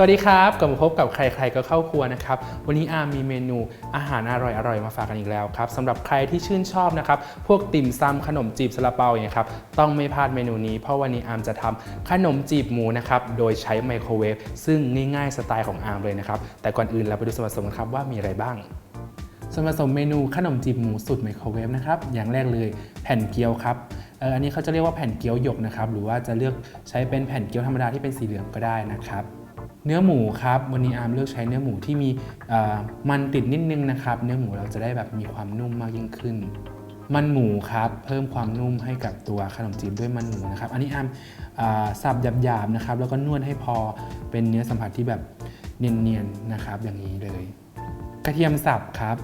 สวัสดีครับกลับมาพบกับใครๆก็เข้าครัวนะครับ วันนี้อาร์มมีเมนูอาหารอร่อยๆมาฝากกันอีกแล้วครับสำหรับใครที่ชื่นชอบนะครับ พวกติ่มซำขนมจีบซาลาเปาอย่างเงี้ยครับ ต้องไม่พลาดเมนูนี้ เพราะวันนี้อาร์มจะทำขนมจีบหมูนะครับ โดยใช้ไมโครเวฟซึ่งง่ายๆสไตล์ของอาร์มเลยนะครับ แต่ก่อนอื่นเราไปดูส่วนผสมกันครับว่ามีอะไรบ้างส่วนผสมเมนูขนมจีบหมูสูตรไมโครเวฟนะครับ อย่างแรกเลยแผ่นเกี๊ยวครับอออันนี้เขาจะเรียกว่าแผ่นเกี๊ยวหยกนะครับ หรือว่าจะเลือกใช้เป็นแผ่นเกี๊ยวธรรมดาที่เป็นสีเหลืองก็ได้นะครับ เนื้อหมูครับวันนี้อาร์มเลือกใช้เนื้อหมูที่มีมันติดนิดนึงนะครับ เนื้อหมูเราจะได้แบบมีความนุ่มมากยิ่งขึ้น มันหมูครับเพิ่มความนุ่มให้กับตัวขนมจีบด้วยมันหมูนะครับอันนี้อาร์มสับหยาบๆนะครับแล้วก็นวดให้พอเป็นเนื้อสัมผัสที่แบบเนียนๆนะครับอย่างนี้เลย กระเทียมสับครับ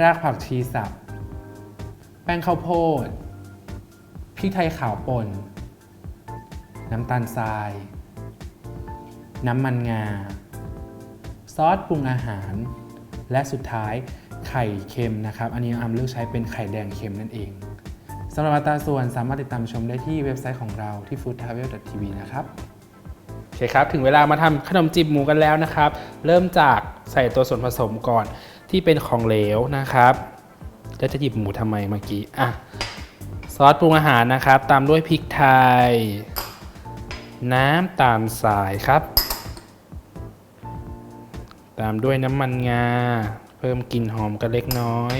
รากผักชีสับ แป้งข้าวโพดพริกไทยขาวป่นน้ำตาลทราย น้ำมันงา ซอสปรุงอาหาร และสุดท้ายไข่เค็มนะครับ อันนี้อามเลือกใช้เป็นไข่แดงเค็มนั่นเองสำหรับอัตราส่วนสามารถติดตามชมได้ที่เว็บไซต์ของเราที่ foodtravel.tv นะครับโอเคครับ ถึงเวลามาทำขนมจีบหมูกันแล้วนะครับ เริ่มจากใส่ตัวส่วนผสมก่อนที่เป็นของเหลวนะครับแล้วจะหยิบหมูทำไมเมื่อกี้อะซอสปรุงอาหารนะครับ ตามด้วยพริกไทย น้ำตาลสายครับ ตามด้วยน้ำมันงา เพิ่มกลิ่นหอมกันเล็กน้อย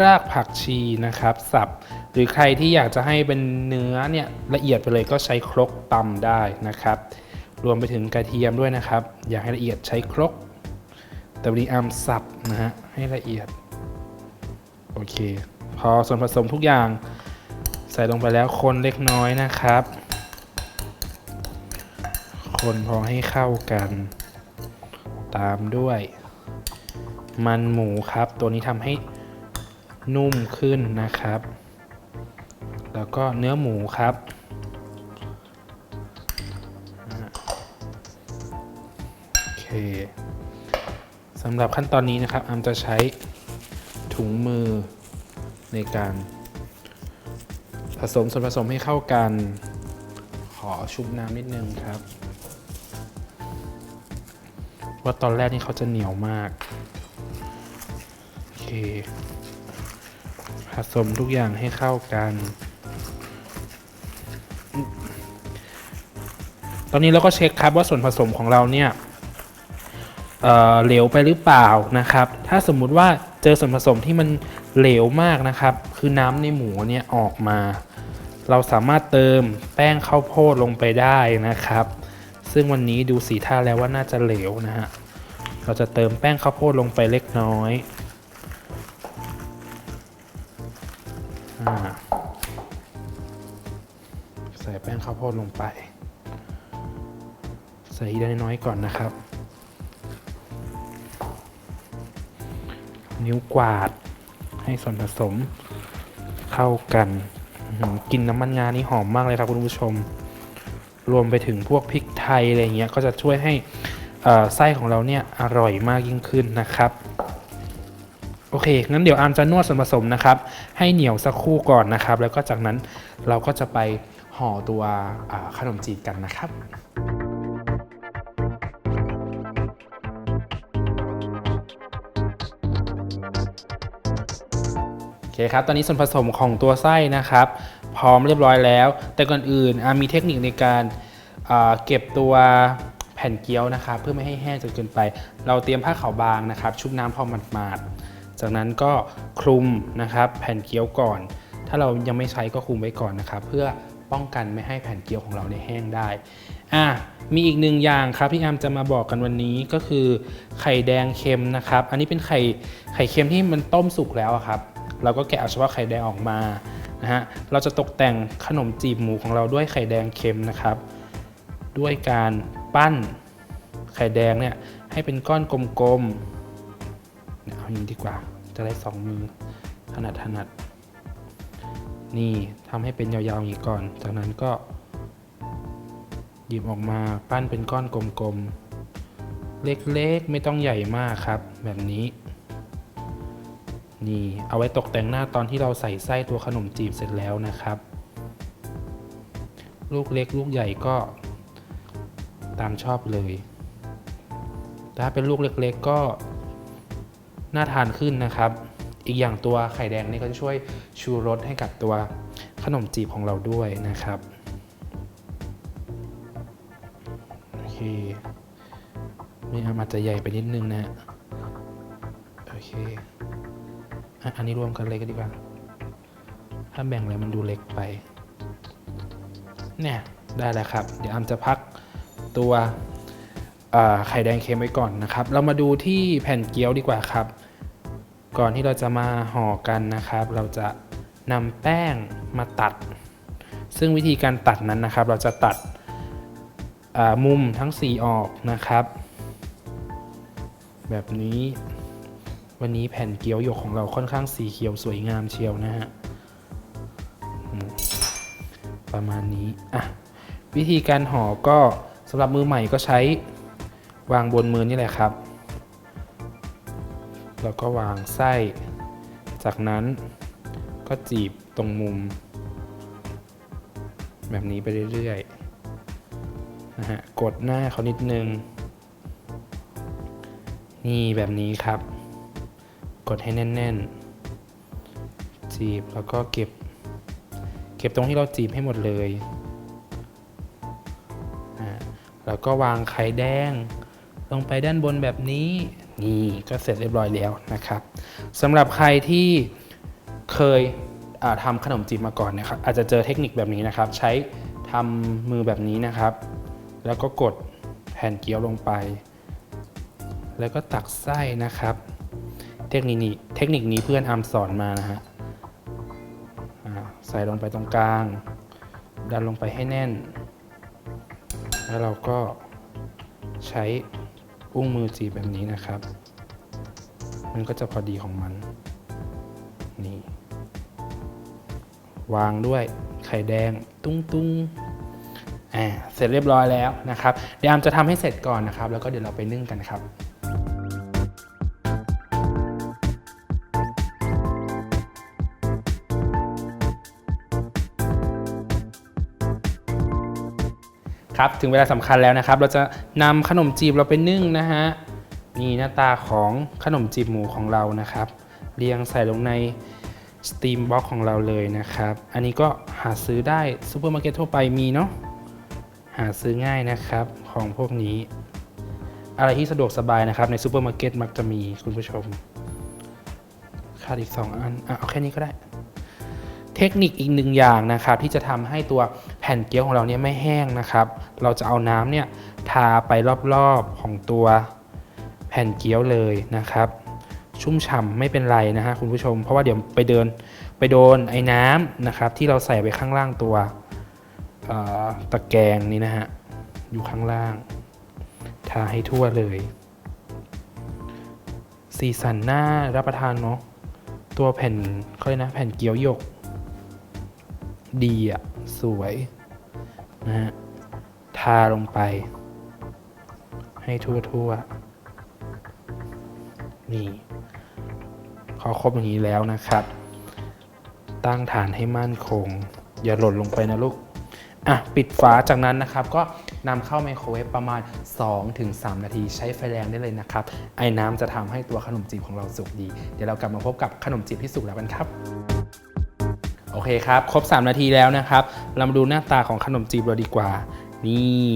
รากผักชีนะครับสับ หรือใครที่อยากจะให้เป็นเนื้อเนี่ยละเอียดไปเลยก็ใช้ครกตำได้นะครับ รวมไปถึงกระเทียมด้วยนะครับ อยากให้ละเอียดใช้ครก แต่วันนี้อามสับนะฮะให้ละเอียด โอเค พอส่วนผสมทุกอย่างใส่ลงไปแล้วคนเล็กน้อยนะครับ คนพอให้เข้ากัน ตามด้วย มันหมูครับ ตัวนี้ทำให้นุ่มขึ้นนะครับ แล้วก็เนื้อหมูครับ โอเคสำหรับขั้นตอนนี้นะครับ อามจะใช้ถุงมือในการผสมส่วนผสมให้เข้ากัน อชุบน้ำนิดนึงครับ ว่าตอนแรกนี่เขาจะเหนียวมาก โอเค ผสมทุกอย่างให้เข้ากัน ตอนนี้เราก็เช็คครับว่าส่วนผสมของเราเนี่ยเเหลวไปหรือเปล่านะครับ ถ้าสมมุติว่าเจอส่วนผสมที่มันเหลวมากนะครับ คือน้ำในหมูเนี่ยออกมา เราสามารถเติมแป้งข้าวโพดลงไปได้นะครับ ซึ่งวันนี้ดูสีท่าแล้วว่าน่าจะเหลวนะฮะ เราจะเติมแป้งข้าวโพดลงไปเล็กน้อยอใส่แป้งข้าวโพดลงไป ใส่ทีละน้อยก่อนนะครับ นิ้วกวาดให้ส่วนผสมเข้ากัน กินน้ำมันงานี่หอมมากเลยครับคุณผู้ชม รวมไปถึงพวกพริกไทยอะไรเงี้ยก็จะช่วยให้ไส้ของเราเนี่ยอร่อยมากยิ่งขึ้นนะครับโอเค งั้นเดี๋ยวอามจะนวดส่วนผสมนะครับ ให้เหนียวสักครู่ก่อนนะครับ แล้วก็จากนั้นเราก็จะไปห่อตัวขนมจีบกันนะครับ คครับ ตอนนี้ส่วนผสมของตัวไส้นะครับ พร้อมเรียบร้อยแล้ว แต่ก่อนอื่นอามีเทคนิคในการอ่าเก็บตัวแผ่นเกี๊ยวนะครับ เพื่อไม่ให้แห้งจนเกินไป เราเตรียมผ้าขาวบางนะครับ ชุบน้ำพอหมาดๆจากนั้นก็คลุมนะครับ แผ่นเกี๊ยวก่อน ถ้าเรายังไม่ใช้ก็คลุมไว้ก่อนนะครับ เพื่อป้องกันไม่ให้แผ่นเกี๊ยวของเราเนี่ยแห้งได้อะมีอีกหนึ่งอย่างครับที่อามจะมาบอกกันวันนี้ก็คือไข่แดงเค็มนะครับ อันนี้เป็นไข่ไข่เค็มที่มันต้มสุกแล้วอะครับ เราก็แกะเอาเฉพาะไข่แดงออกมานะฮะเราจะตกแต่งขนมจีบหมูของเราด้วยไข่แดงเค็มนะครับ ด้วยการปั้นไข่แดงเนี่ยให้เป็นก้อนกลมๆเอาอย่างนี้ดีกว่าจะได้สองมือถนัดถนัดนี่ทำให้เป็นยาวๆอย่างนี้ก่อน จากนั้นก็หยิบออกมาปั้นเป็นก้อนกลมๆ เล็กๆ ไม่ต้องใหญ่มากครับ แบบนี้ นี่เอาไว้ตกแต่งหน้าตอนที่เราใส่ไส้ตัวขนมจีบเสร็จแล้วนะครับ ลูกเล็กลูกใหญ่ก็ตามชอบเลยแต่ถ้าเป็นลูกเล็กๆก็น่าทานขึ้นนะครับ อีกอย่างตัวไข่แดงนี่ก็จะช่วยชูรสให้กับตัวขนมจีบของเราด้วยนะครับโอเคนี่อาจจะใหญ่ไปนิดนึงนะโอเค อันนี้รวมกันเลยก็ดีกว่า ถ้าแบ่งแล้วมันดูเล็กไป เนี่ย ได้แล้วครับ เดี๋ยวอามจะพักตัวไข่แดงเค็มไว้ก่อนนะครับ เรามาดูที่แผ่นเกี๊ยวดีกว่าครับ ก่อนที่เราจะมาห่อกันนะครับ เราจะนำแป้งมาตัด ซึ่งวิธีการตัดนั้นนะครับ เราจะตัดมุมทั้ง 4 ออกนะครับ แบบนี้ วันนี้แผ่นเกี๊ยวหยกของเราค่อนข้างสีเขียวสวยงามเชียวนะฮะประมาณนี้อะวิธีการห่อก็สำหรับมือใหม่ก็ใช้วางบนมือนี่แหละครับ แล้วก็วางไส้ จากนั้นก็จีบตรงมุม แบบนี้ไปเรื่อยๆนะฮะกดหน้าเขานิดนึง นี่แบบนี้ครับ ดให้แน่นๆ จีบแล้วก็เก็บ เก็บตรงที่เราจีบให้หมดเลยแล้วก็วางไข่แดง ลงไปด้านบนแบบนี้ นี่ก็เสร็จเรียบร้อยแล้วนะครับสำหรับใครที่เคยทำขนมจีบมาก่อนนะครับ อาจจะเจอเทคนิคแบบนี้นะครับ ใช้ทำมือแบบนี้นะครับ แล้วก็กดแผ่นเกี๊ยวลงไป แล้วก็ตักไส้นะครับ เทคนิคนี้เทคนิคนี้เพื่อนอามสอนมานะฮะใส่ลงไปตรงกลาง ดันลงไปให้แน่น แล้วเราก็ใช้อุ้งมือจีบแบบนี้นะครับ มันก็จะพอดีของมัน นี่ วางด้วยไข่แดงตุ้งตุ้งอ่าเสร็จเรียบร้อยแล้วนะครับ เดี๋ยวอามจะทำให้เสร็จก่อนนะครับ แล้วก็เดี๋ยวเราไปนึ่งกันครับ ครับ ถึงเวลาสำคัญแล้วนะครับ เราจะนำขนมจีบเราไปนึ่งนะฮะนี่หน้าตาของขนมจีบหมูของเรานะครับ เรียงใส่ลงในสตีมบ็อกของเราเลยนะครับ อันนี้ก็หาซื้อได้ซูเปอร์มาร์เก็ตทั่วไปมีเนาะหาซื้อง่ายนะครับของพวกนี้ อะไรที่สะดวกสบายนะครับ ในซูเปอร์มาร์เก็ตมักจะมีคุณผู้ชมขาดอีก 2 อันอะเอาแค่นี้ก็ได้ เทคนิคอีกหนึ่งอย่างนะครับ ที่จะทำให้ตัว แผ่นเกี๊ยวของเราเนี่ยไม่แห้งนะครับ เราจะเอาน้ำเนี่ยทาไปรอบๆของตัวแผ่นเกี๊ยวเลยนะครับ ชุ่มฉ่ำไม่เป็นไรนะฮะคุณผู้ชม เพราะว่าเดี๋ยวไปเดินไปโดนไอ้น้ำนะครับ ที่เราใส่ไปข้างล่างตัวตะแกรงนี้นะฮะอยู่ข้างล่าง ทาให้ทั่วเลย สีสันน่ารับประทานเนาะตัวแผ่นเขาเรียกนะแผ่นเกี๊ยวหยก ดีอะสวยนะฮะทาลงไป ให้ทั่วๆ นี่ พอครบอย่างนี้แล้วนะครับ ตั้งฐานให้มั่นคง อย่าหล่นลงไปนะลูก อะ ปิดฝาจากนั้นนะครับ ก็นำเข้าไมโครเวฟประมาณ 2-3 นาทีใช้ไฟแรงได้เลยนะครับ ไอ้น้ำจะทำให้ตัวขนมจีบของเราสุกดี เดี๋ยวเรากลับมาพบกับขนมจีบที่สุกแล้วกันครับ โอเคครับ ครบ 3 นาทีแล้วนะครับ เรามาดูหน้าตาของขนมจีบเราดีกว่า นี่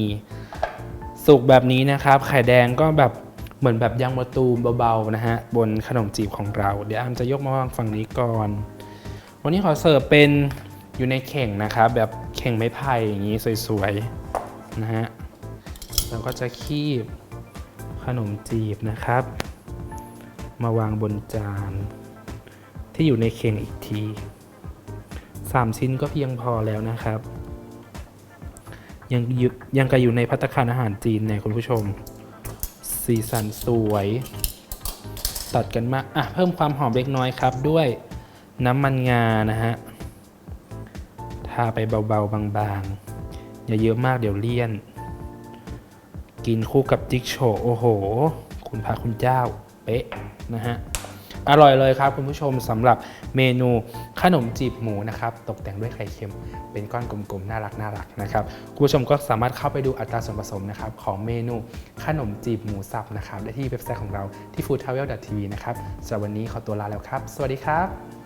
สุกแบบนี้นะครับ ไข่แดงก็แบบเหมือนแบบยางมะตูมเบาๆนะฮะบนขนมจีบของเรา เดี๋ยวอามจะยกมาวางฝั่งนี้ก่อน วันนี้ขอเสิร์ฟเป็นอยู่ในเข่งนะครับแบบเข่งไม้ไผ่อย่างนี้สวยๆนะฮะเราก็จะคีบขนมจีบนะครับ มาวางบนจานที่อยู่ในเข่งอีกที 3 ชิ้นก็เพียงพอแล้วนะครับ ยังยังกะอยู่ในพัตตาคารอาหารจีนเนี่ยคุณผู้ชม สีสันสวย ตัดกันมาอะเพิ่มความหอมเล็กน้อยครับ ด้วยน้ำมันงานะฮะ ทาไปเบาๆ บางๆ อย่าเยอะมากเดี๋ยวเลี่ยน กินคู่กับจิ๊กโฉโอ้โห คุณพระคุณเจ้า เป๊ะนะฮะ อร่อยเลยครับคุณผู้ชมสำหรับเมนูขนมจีบหมูนะครับตกแต่งด้วยไข่เค็มเป็นก้อนกลมๆ น่ารักน่ารักนะครับคุณผู้ชมก็สามารถเข้าไปดูอัตราส่วนผสมนะครับของเมนูขนมจีบหมูสับนะครับได้ที่เว็บไซต์ของเราที่ foodtravel.tv นะครับสำหรับวันนี้ขอตัวลาแล้วครับ สวัสดีครับ